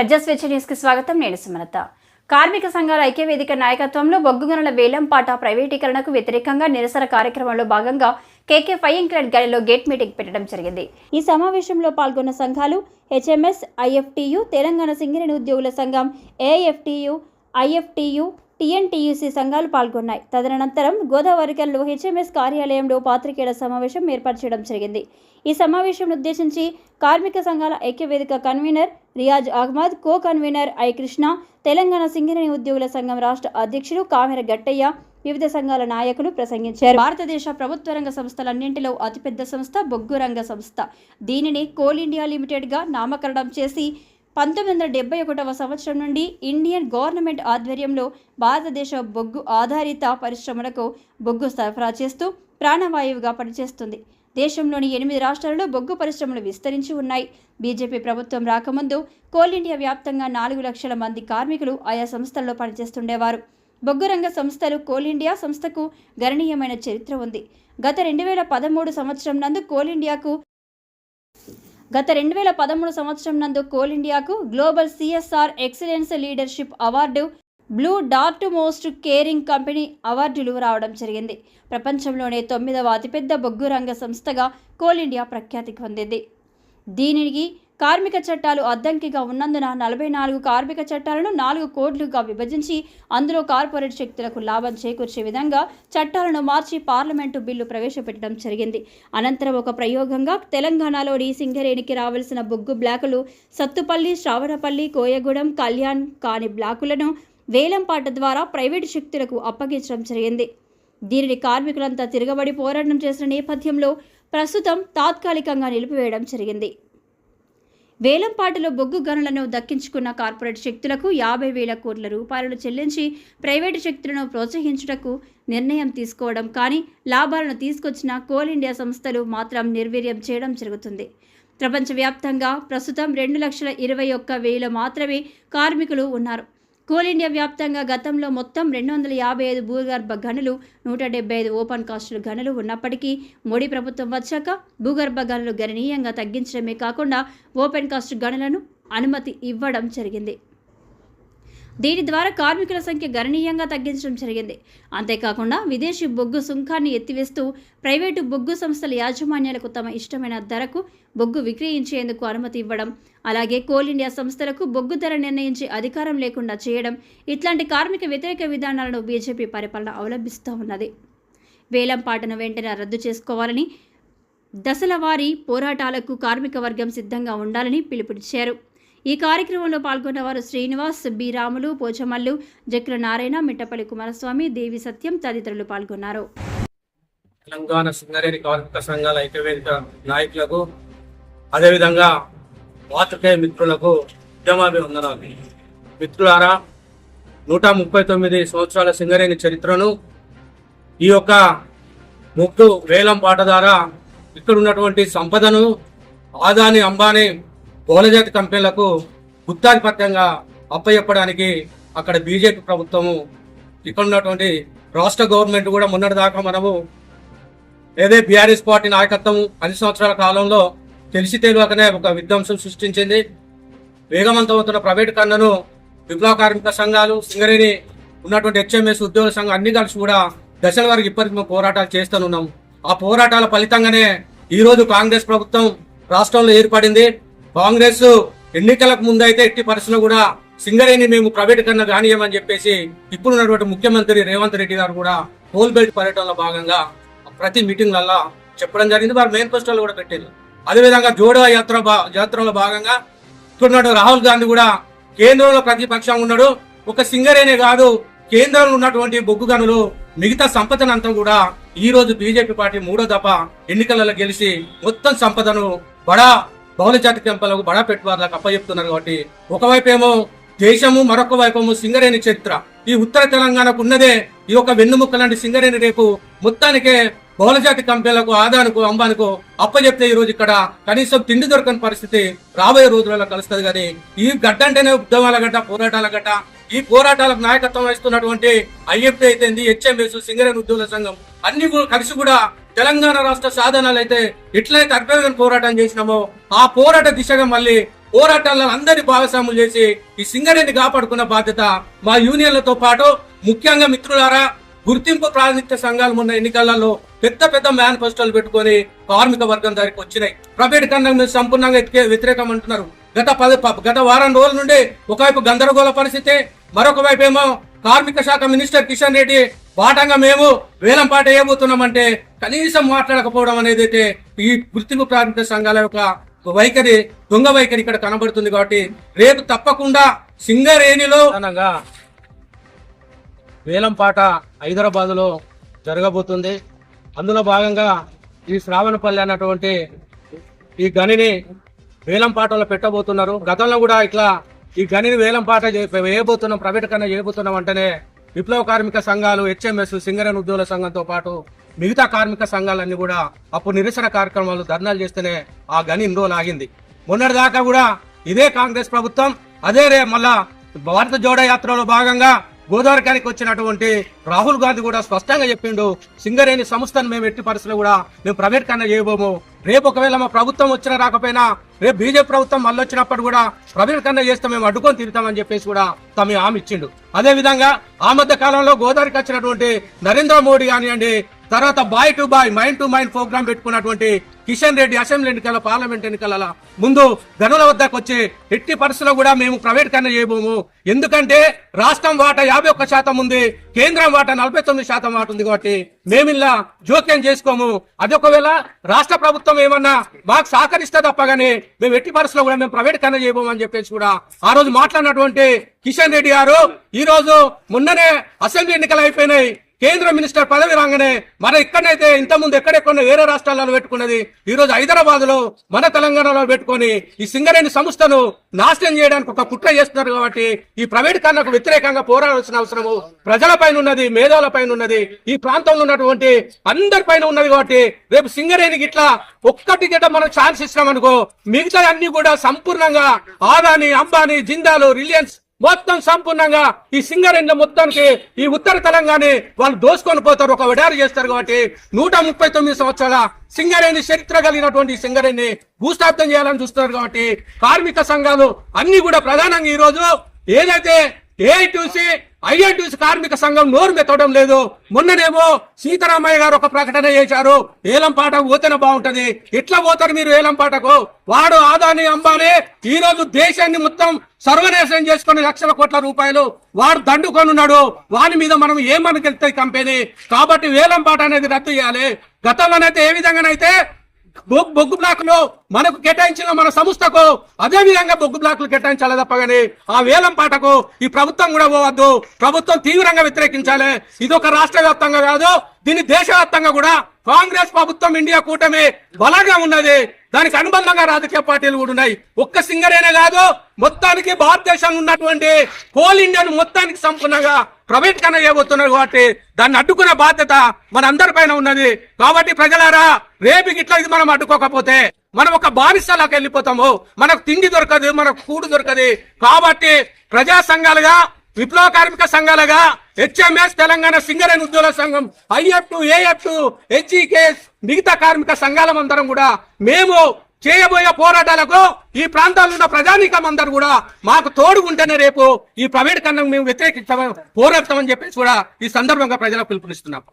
ప్రజాస్వేచ్ఛ న్యూస్కి స్వాగతం. నేను సుమలత. కార్మిక సంఘాల ఐక్యవేదిక నాయకత్వంలో బొగ్గుగనుల వేలంపాట ప్రైవేటీకరణకు వ్యతిరేకంగా నిరసన కార్యక్రమంలో భాగంగా కేకే ఫైయింగ్ క్లడ్ గడిలో గేట్ మీటింగ్ పెట్టడం జరిగింది. ఈ సమావేశంలో పాల్గొన్న సంఘాలు హెచ్ఎంఎస్ ఐఎఫ్టియు తెలంగాణ సింగరేణి ఉద్యోగుల సంఘం ఏఎఫ్టియు ఐఎఫ్టియు టీఎన్టీయూసీ సంఘాలు పాల్గొన్నాయి. తదనంతరం గోదావరికల్లో హెచ్ఎంఎస్ కార్యాలయంలో పాత్రికేయుల సమావేశం ఏర్పాటు జరిగింది. ఈ సమావేశం ఉద్దేశించి కార్మిక సంఘాల ఐక్యవేదిక convener Riyaz Ahmed co convener I Krishna Telangana Singareni ఉద్యోగుల సంఘం రాష్ట్ర అధ్యక్షులు కామెర గట్టయ్య వివిధ సంఘాల నాయకులు ప్రసంగించారు. భారతదేశ ప్రభుత్వ రంగ సంస్థలన్నింటిలో అతిపెద్ద సంస్థ బొగ్గు రంగ సంస్థ. దీనిని కోల్ ఇండియా లిమిటెడ్గా నామకరణం చేసి పంతొమ్మిది వందల డెబ్బై ఒకటవ సంవత్సరం నుండి ఇండియన్ గవర్నమెంట్ ఆధ్వర్యంలో భారతదేశ బొగ్గు ఆధారిత పరిశ్రమలకు బొగ్గు సరఫరా చేస్తూ ప్రాణవాయువుగా పనిచేస్తుంది. దేశంలోని ఎనిమిది రాష్ట్రాలలో బొగ్గు పరిశ్రమలు విస్తరించి ఉన్నాయి. బీజేపీ ప్రభుత్వం రాకముందు కోల్ ఇండియా వ్యాప్తంగా నాలుగు లక్షల మంది కార్మికులు ఆయా సంస్థల్లో పనిచేస్తుండేవారు. బొగ్గు రంగ సంస్థలు కోల్ ఇండియా సంస్థకు గణనీయమైన చరిత్ర ఉంది. గత రెండు వేల పదమూడు సంవత్సరం నందు కోల్ ఇండియాకు గత రెండు వేల పదమూడు సంవత్సరం నందు కోల్ ఇండియాకు global CSR excellence leadership award blue dart most caring company అవార్డులు రావడం జరిగింది. ప్రపంచంలోనే తొమ్మిదవ అతిపెద్ద బొగ్గు రంగ సంస్థగా కోల్ ఇండియా ప్రఖ్యాతి పొందింది. దీనికి కార్మిక చట్టాలు అద్దంకిగా ఉన్నందున నలభై నాలుగు కార్మిక చట్టాలను నాలుగు కోడ్లుగా విభజించి అందులో కార్పొరేట్ శక్తులకు లాభం చేకూర్చే విధంగా చట్టాలను మార్చి పార్లమెంటు బిల్లు ప్రవేశపెట్టడం జరిగింది. అనంతరం ఒక ప్రయోగంగా తెలంగాణలోని సింగరేణికి రావాల్సిన బొగ్గు బ్లాకులు సత్తుపల్లి శ్రావణపల్లి కోయగూడెం కళ్యాణ్ కాని బ్లాకులను వేలంపాట ద్వారా ప్రైవేటు శక్తులకు అప్పగించడం జరిగింది. దీనిని కార్మికులంతా తిరగబడి పోరాటం చేసిన నేపథ్యంలో ప్రస్తుతం తాత్కాలికంగా నిలిపివేయడం జరిగింది. వేలంపాటలో బొగ్గు గనులను దక్కించుకున్న కార్పొరేట్ శక్తులకు యాభై వేల కోట్ల రూపాయలను చెల్లించి ప్రైవేటు శక్తులను ప్రోత్సహించుటకు నిర్ణయం తీసుకోవడం కానీ లాభాలను తీసుకొచ్చిన కోల్ ఇండియా సంస్థలు మాత్రం నిర్వీర్యం చేయడం జరుగుతుంది. ప్రపంచవ్యాప్తంగా ప్రస్తుతం రెండు లక్షల ఇరవై ఒక్క వేల మాత్రమే కార్మికులు ఉన్నారు. కోల్ ఇండియా వ్యాప్తంగా గతంలో మొత్తం రెండు వందల యాభై ఐదు భూగర్భ గనులు నూట డెబ్బై ఐదు ఓపెన్ కాస్టుల గనులు ఉన్నప్పటికీ మోడీ ప్రభుత్వం వచ్చాక భూగర్భ గనులు గణనీయంగా తగ్గించడమే కాకుండా ఓపెన్ కాస్ట్ గనులను అనుమతి ఇవ్వడం జరిగింది. దీని ద్వారా కార్మికుల సంఖ్య గణనీయంగా తగ్గించడం జరిగింది. అంతేకాకుండా విదేశీ బొగ్గు సుంకాన్ని ఎత్తివేస్తూ ప్రైవేటు బొగ్గు సంస్థల యాజమాన్యాలకు తమ ఇష్టమైన ధరకు బొగ్గు విక్రయించేందుకు అనుమతి ఇవ్వడం అలాగే కోల్ ఇండియా సంస్థలకు బొగ్గు ధర నిర్ణయించే అధికారం లేకుండా చేయడం ఇట్లాంటి కార్మిక వ్యతిరేక విధానాలను బీజేపీ పరిపాలన అవలంబిస్తూ ఉన్నది. వేలంపాటను వెంటనే రద్దు చేసుకోవాలని దశలవారీ పోరాటాలకు కార్మిక వర్గం సిద్ధంగా ఉండాలని పిలుపునిచ్చారు. ఈ కార్యక్రమంలో పాల్గొన్న వారు శ్రీనివాస్ బి. రాములు పోచమల్లు జక్ర నారాయణ మిట్టపల్లి కుమారస్వామి దేవి సత్యం తదితరులు పాల్గొన్నారు. తెలంగాణ సింగరేణి కార్మిక సంఘాల ఐక్యవేదిక నాయకులకు అదేవిధంగా పాత్రికేయ మిత్రులకు ఉద్యమాభివందనాలు. మిత్రులారా నూట ముప్పై తొమ్మిది సంవత్సరాల సింగరేణి చరిత్రను ఈ యొక్క ముగ్గు వేలం పాట ద్వారా ఇక్కడ ఉన్నటువంటి సంపదను ఆదాని అంబానీ బహుళజాతి కంపెనీలకు గుత్తాధిపత్యంగా అప్పచెప్పడానికి అక్కడ బీజేపీ ప్రభుత్వము ఇక్కడ ఉన్నటువంటి రాష్ట్ర గవర్నమెంట్ కూడా మొన్నటి దాకా మనము ఏదే బీఆర్ఎస్ పార్టీ నాయకత్వం పది సంవత్సరాల కాలంలో తెలిసి తెలియకనే ఒక విధ్వంసం సృష్టించింది. వేగవంతమవుతున్న ప్రైవేట్ కన్నను విప్లవ కార్మిక సంఘాలు సింగరేణి ఉన్నటువంటి హెచ్ఎంఎస్ ఉద్యోగ సంఘం అన్ని కలిసి కూడా దశల వరకు ఇప్పటికి మేము పోరాటాలు చేస్తున్నాం ఆ పోరాటాల ఫలితంగానే ఈరోజు కాంగ్రెస్ ప్రభుత్వం రాష్ట్రంలో ఏర్పడింది. కాంగ్రెస్ ఎన్నికలకు ముందైతే ఎట్టి పరిస్థితుల్లో కూడా సింగరేణి మేము ప్రైవేటీకరణ కానియమని చెప్పేసి ఇప్పుడు ఉన్నటువంటి ముఖ్యమంత్రి రేవంత్ రెడ్డి గారు కూడా హోల్ బెల్ట్ పర్యటనలో భాగంగా ప్రతి మీటింగ్లలో చెప్పడం జరిగింది. వారు మేనిఫెస్టోలు కూడా పెట్టారు. అదేవిధంగా జోడో యాత్ర యాత్రలో భాగంగా ఇక్కడ రాహుల్ గాంధీ కూడా కేంద్రంలో ప్రతిపక్షం ఉన్నాడు. ఒక సింగరేనే కాదు కేంద్రంలో ఉన్నటువంటి బొగ్గు గనులు మిగతా సంపదనంతా కూడా ఈ రోజు బీజేపీ పార్టీ మూడో దఫ ఎన్నికలలో గెలిచి మొత్తం సంపదను బడా బహుళ జాతి కంపెనీలకు బడా పెట్టుబడులకు అప్పచెప్తున్నారు కాబట్టి ఒకవైపేమో ఏమో దేశము మరొక వైపేమో సింగరేణి చరిత్ర. ఈ ఉత్తర తెలంగాణకు ఉన్నదే ఈ యొక్క వెన్నుముక్క లాంటి సింగరేణి రేపు మొత్తానికే బహుళజాతి కంపెనీలకు ఆదానుకు అంబానుకు అప్పచెప్తే ఈ రోజు ఇక్కడ కనీసం తిండి దొరకని పరిస్థితి రాబోయే రోజులలో కలుస్తుంది కానీ ఈ గడ్డ అంటేనే ఉద్యమాల గడ్డ పోరాటాల గడ్డ. ఈ పోరాటాలకు నాయకత్వం వహిస్తున్నటువంటి ఐఎఫ్టీ అయితే హెచ్ఎంఎస్ సింగరేణి ఉద్యోగుల సంఘం. అన్ని కూడా కలిసి కూడా తెలంగాణ రాష్ట్ర సాధనాలు అయితే ఎట్లయితే అర్బన్ పోరాటం చేసినామో ఆ పోరాట దిశగా మళ్ళీ పోరాటాలను అందరి భాగస్వాములు చేసి ఈ సింగరేణిని కాపాడుకున్న బాధ్యత మా యూనియన్లతో పాటు ముఖ్యంగా మిత్రులారా గుర్తింపు ప్రాతినిధ్య సంఘాలు మొన్న ఎన్నికలలో పెద్ద పెద్ద మేనిఫెస్టోలు పెట్టుకొని కార్మిక వర్గం దగ్గరికి వచ్చినాయి. ప్రైవేట్ కన్నా మీరు సంపూర్ణంగా వ్యతిరేకం అంటున్నారు. గత పది గత వారం రోజుల నుండి ఒకవైపు గందరగోళ పరిస్థితి మరొక వైపు ఏమో కార్మిక శాఖ మినిస్టర్ కిషన్ రెడ్డి పాఠంగా మేము వేలం పాట కనీసం మాట్లాడకపోవడం అనేది అయితే ఈ గుర్తింపు ప్రాంత సంఘాల యొక్క వైఖరి దొంగ వైఖరి ఇక్కడ కనబడుతుంది కాబట్టి రేపు తప్పకుండా సింగరేణిలో వేలం పాట హైదరాబాద్లో జరగబోతుంది. అందులో భాగంగా ఈ శ్రావణపల్లి అన్నటువంటి ఈ గనిని వేలం పాటలో పెట్టబోతున్నారు. గతంలో కూడా ఇట్లా ఈ గనిని వేలం పాట వేయబోతున్నాం ప్రైవేట్ కన్నా చేయబోతున్నాం అంటేనే విప్లవ కార్మిక సంఘాలు హెచ్ఎంఎస్ సింగరేణి ఉద్యోగుల సంఘంతో పాటు మిగతా కార్మిక సంఘాలన్నీ కూడా అప్పుడు నిరసన కార్యక్రమాలు ధర్నాలు చేస్తేనే ఆ గని ఇన్ని రోజులు ఆగింది మొన్నటి దాకా కూడా ఇదే కాంగ్రెస్ ప్రభుత్వం అదే రే మళ్ళా భారత జోడో యాత్రలో భాగంగా గోదావరికానికి వచ్చినటువంటి రాహుల్ గాంధీ కూడా స్పష్టంగా చెప్పిండు సింగరేణి సంస్థను మేము ఎట్టి పరిస్థితులు కూడా మేము ప్రైవేట్ కన్నా చేయబోము. రేపు ఒకవేళ మా ప్రభుత్వం వచ్చినా రాకపోయినా రేపు బీజేపీ ప్రభుత్వం మళ్ళీ వచ్చినప్పుడు కూడా ప్రైవేట్ కన్నా చేస్తే మేము అడ్డుకొని తిరుగుతామని చెప్పేసి కూడా తమ హామీ ఇచ్చిండు. అదే విధంగా ఆ మధ్య కాలంలో గోదావరికి వచ్చినటువంటి నరేంద్ర మోడీ కానివ్వండి తర్వాత boy to boy mind to mind program పెట్టుకున్నటువంటి కిషన్ రెడ్డి అసెంబ్లీ ఎన్నికల పార్లమెంట్ ఎన్నికల ముందు గనుల వద్దకు వచ్చి ఎట్టి పరిస్థితుల్లో కూడా మేము ప్రైవేట్ కన్నా చేయబోము. ఎందుకంటే రాష్ట్రం వాటా యాభై ఒక్క శాతం ఉంది కేంద్రం వాటా నలభై తొమ్మిది శాతం వాట ఉంది కాబట్టి మేమిల్లా జోక్యం చేసుకోము. అది ఒకవేళ రాష్ట్ర ప్రభుత్వం ఏమన్నా మాకు సహకరిస్తే తప్ప గానీ మేము ఎట్టి పరిస్థితుల్లో కూడా మేము ప్రైవేట్ కన్నా చేయబోము అని చెప్పేసి కూడా ఆ రోజు మాట్లాడినటువంటి కిషన్ రెడ్డి గారు ఈ రోజు మొన్ననే అసెంబ్లీ ఎన్నికలు అయిపోయినాయి. కేంద్ర మినిస్టర్ పదవి రాగానే మన ఇక్కడైతే ఇంతకుముందు ముందు ఎక్కడెక్కడ వేరే రాష్ట్రాలలో పెట్టుకున్నది ఈ రోజు హైదరాబాద్లో మన తెలంగాణలో పెట్టుకొని ఈ సింగరేణి సంస్థను నాశనం చేయడానికి ఒక కుట్ర చేస్తున్నారు కాబట్టి ఈ ప్రైవేట్ వ్యతిరేకంగా పోరాడాల్సిన అవసరము ప్రజలపైన ఉన్నది మేధావులపైన ఉన్నది. ఈ ప్రాంతంలో ఉన్నటువంటి అందరిపైన ఉన్నది కాబట్టి రేపు సింగరేణికి ఇట్లా ఒక్కటి గిట్ట మనం ఛాన్స్ ఇచ్చినామనుకో మిగతా అన్ని కూడా సంపూర్ణంగా ఆదాని అంబానీ జిందాలు రిలయన్స్ మొత్తం సంపూర్ణంగా ఈ సింగరేణి మొత్తానికి ఈ ఉత్తర తెలంగాణ వాళ్ళు దోసుకొని పోతారు. ఒక విడారు చేస్తారు కాబట్టి నూట ముప్పై తొమ్మిది సంవత్సరాల సింగరేణి చరిత్ర కలిగినటువంటి సింగరేణి భూస్థాపితం చేయాలని చూస్తున్నారు కాబట్టి కార్మిక సంఘాలు అన్ని కూడా ప్రధానంగా ఈ రోజు ఏదైతే ఏఐటీసీ ఐఐటీసీ కార్మిక సంఘం నోరు మెత్తడం లేదు. మొన్ననేమో సీతారామయ్య గారు ఒక ప్రకటన చేశారు. ఏలంపాట పోతేనే బాగుంటది. ఎట్లా పోతారు మీరు ఏలంపాటకు వాడు ఆదాని అంబానీ ఈ రోజు దేశాన్ని మొత్తం సర్వనాశనం చేసుకుని లక్షల కోట్ల రూపాయలు వాడు దండుకొనున్నాడు వాని మీద మనం ఏమనుకెళ్తాయి కంపెనీ? కాబట్టి వేలంపాట అనేది రద్దు చేయాలి. గతంలోనైతే ఏ విధంగానైతే బొగ్గు బొగ్గు బ్లాక్ మనకు కేటాయించిన మన సంస్థకు అదే విధంగా బొగ్గు బ్లాక్లు కేటాయించాలి తప్ప గానీ ఆ వేలం పాటకు ఈ ప్రభుత్వం కూడా పోవద్దు. ప్రభుత్వం తీవ్రంగా వ్యతిరేకించాలి. ఇది ఒక రాష్ట్ర వ్యాప్తంగా కాదు దీన్ని దేశవ్యాప్తంగా కూడా కాంగ్రెస్ ప్రభుత్వం ఇండియా కూటమి బలంగా ఉన్నది. దానికి అనుబంధంగా రాజకీయ పార్టీలు కూడా ఉన్నాయి. ఒక్క సింగరేనే కాదు మొత్తానికి భారతదేశంలో ఉన్నటువంటి కోల్ ఇండియాను మొత్తానికి సంపూర్ణంగా ప్రైవేట్ కన్నా చేయబోతున్నారు కాబట్టి దాన్ని అడ్డుకునే బాధ్యత మనందరి పైన ఉన్నది. కాబట్టి ప్రజలారా రేపు ఇట్లా ఇది మనం అడ్డుకోకపోతే మనం ఒక బానిసలాకి వెళ్ళిపోతాము. మనకు తిండి దొరకదు మనకు కూడు దొరకదు. కాబట్టి ప్రజా సంఘాలుగా విప్లవ కార్మిక సంఘాలుగా హెచ్ఎంఎస్ తెలంగాణ సింగరేణి ఉద్యోగుల సంఘం ఐఎఫ్ ఏఎఫ్ హెచ్ఈకేఎస్ మిగతా కార్మిక సంఘాలమందరం కూడా మేము చేయబోయే పోరాటాలకు ఈ ప్రాంతాల్లో ఉన్న ప్రజానీకం అందరూ కూడా మాకు తోడు ఉంటేనే రేపు ఈ ప్రైవేట్ కన్నా మేము వ్యతిరేకిస్తామని పోరాడతామని చెప్పేసి కూడా ఈ సందర్భంగా ప్రజలకు పిలుపునిస్తున్నాం.